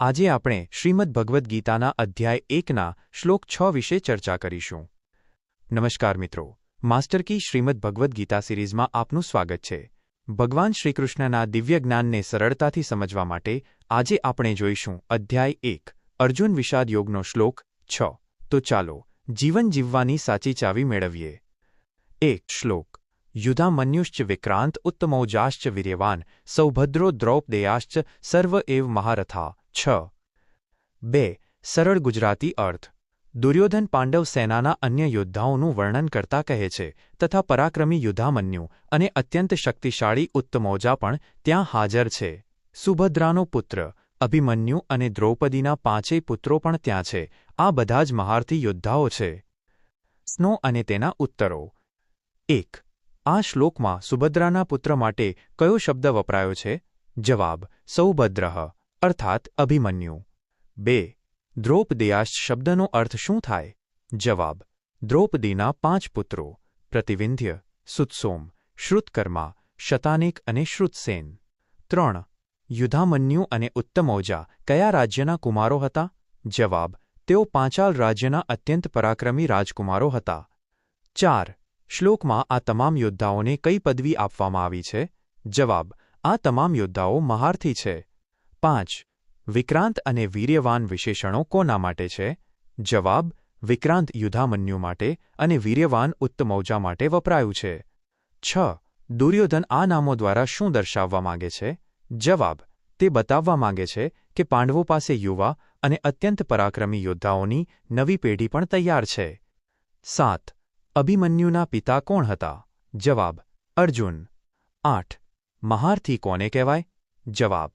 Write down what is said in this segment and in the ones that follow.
આજે આપણે શ્રીમદ ભગવદ્ ગીતાના અધ્યાય એકના શ્લોક છ વિશે ચર્ચા કરીશું. નમસ્કાર મિત્રો. માસ્ટર કી શ્રીમદ ભગવદ્ ગીતા સિરીઝમાં આપનું સ્વાગત છે. ભગવાન શ્રીકૃષ્ણના દિવ્ય જ્ઞાનને સરળતાથી સમજવા માટે આજે આપણે જોઈશું અધ્યાય એક, અર્જુન વિષાદ યોગનો શ્લોક છ. તો ચાલો, જીવન જીવવાની સાચી ચાવી મેળવીએ. એક, શ્લોક યુધામન્યુશ્ચ વિક્રાંત ઉત્તમૌજાશ્ચ વીર્યવાન સૌભદ્રો દ્રૌપદેયાશ્ચ સર્વ એવ મહારથા છ બે સરળ ગુજરાતી અર્થ દુર્યોધન પાંડવ સેનાના અન્ય યોદ્ધાઓનું વર્ણન કરતા કહે છે તથા પરાક્રમી યુધામન્યુ અને અત્યંત શક્તિશાળી ઉત્તમૌજા પણ ત્યાં હાજર છે સુભદ્રાનો પુત્ર અભિમન્યુ અને દ્રૌપદીના પાંચેય પુત્રો પણ ત્યાં છે આ બધા જ મહારથી યોદ્ધાઓ છે સ્નો અને તેના ઉત્તરો એક આ શ્લોકમાં સુભદ્રાના પુત્ર માટે કયો શબ્દ વપરાયો છે? જવાબ સૌભદ્રહ અર્થાત અભિમન્યુ. બે દ્રૌપદેયાશ શબ્દનો અર્થ શું થાય? જવાબ, દ્રૌપદીના પાંચ પુત્રો, પ્રતિવિંધ્ય, સુત્સોમ, શ્રુતકર્મા, શતાનિક અને શ્રુતસેન. ત્રણ યુધામન્યુ અને ઉત્તમૌજા કયા રાજ્યના કુમારો હતા? જવાબ, તેઓ પાંચાલ રાજ્યના અત્યંત પરાક્રમી રાજકુમારો હતા. ચાર શ્લોકમાં આ તમામ યોદ્ધાઓને કઈ પદવી આપવામાં આવી છે? જવાબ, આ તમામ યોદ્ધાઓ મહારથી છે. પાંચ, વિક્રાંત અને વીર્યવાન વિશેષણો કોના માટે છે? જવાબ, વિક્રાંત યુધામન્યુ માટે અને વીર્યવાન ઉત્તમૌજા માટે વપરાયું છે. છ, દુર્યોધન આ નામો દ્વારા શું દર્શાવવા માંગે છે? જવાબ, તે બતાવવા માંગે છે કે પાંડવો પાસે યુવા અને અત્યંત પરાક્રમી યોદ્ધાઓની નવી પેઢી પણ તૈયાર છે. સાત અભિમન્યુના પિતા કોણ હતા? જવાબ, અર્જુન. આઠ. મહારથી કોને કહેવાય? જવાબ,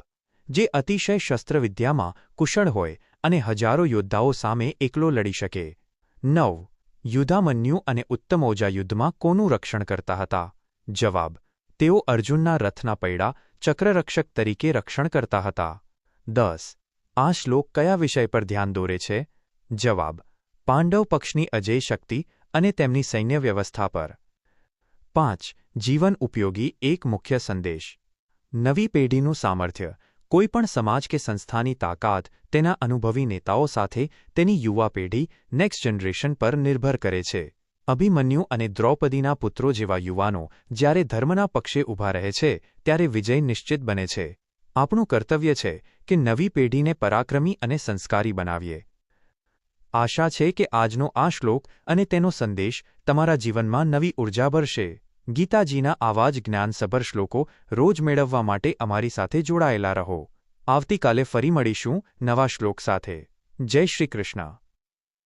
જે અતિશય શસ્ત્રવિદ્યામાં કુશળ હોય અને હજારો યોદ્ધાઓ સામે એકલો લડી શકે. નવ. યુધામન્યુ અને ઉત્તમોજા યુદ્ધમાં કોનું રક્ષણ કરતા હતા? જવાબ, તેઓ અર્જુનના રથના પૈડા ચક્રરક્ષક તરીકે રક્ષણ કરતા હતા. દસ. આ શ્લોક કયા વિષય પર ધ્યાન દોરે છે? જવાબ, પાંડવ પક્ષની અજય શક્તિ અને તેમની સૈન્ય વ્યવસ્થા પર. પાંચ, જીવન ઉપયોગી એક મુખ્ય સંદેશ. નવી પેઢીનું સામર્થ્ય, કોઈપણ સમાજ કે સંસ્થાની તાકાત, તેના અનુભવી નેતાઓ સાથે તેની યુવા પેઢી, નેક્સ્ટ જનરેશન પર નિર્ભર કરે છે. અભિમન્યુ અને દ્રૌપદીના પુત્રો જેવા યુવાનો, જ્યારે ધર્મના પક્ષે ઊભા રહે છે, ત્યારે વિજય નિશ્ચિત બને છે. આપણું કર્તવ્ય છે કે નવી પેઢીને પરાક્રમી અને સંસ્કારી બનાવીએ. આશા છે કે આજનો આ શ્લોક અને તેનો સંદેશ તમારા જીવનમાં નવી ઊર્જા ભરશે. ગીતાજીના આવા જ જ્ઞાનસભર શ્લોકો રોજ મેળવવા માટે અમારી સાથે જોડાયેલા રહો. આવતીકાલે ફરી મળીશું નવા શ્લોક સાથે. જય શ્રી કૃષ્ણ.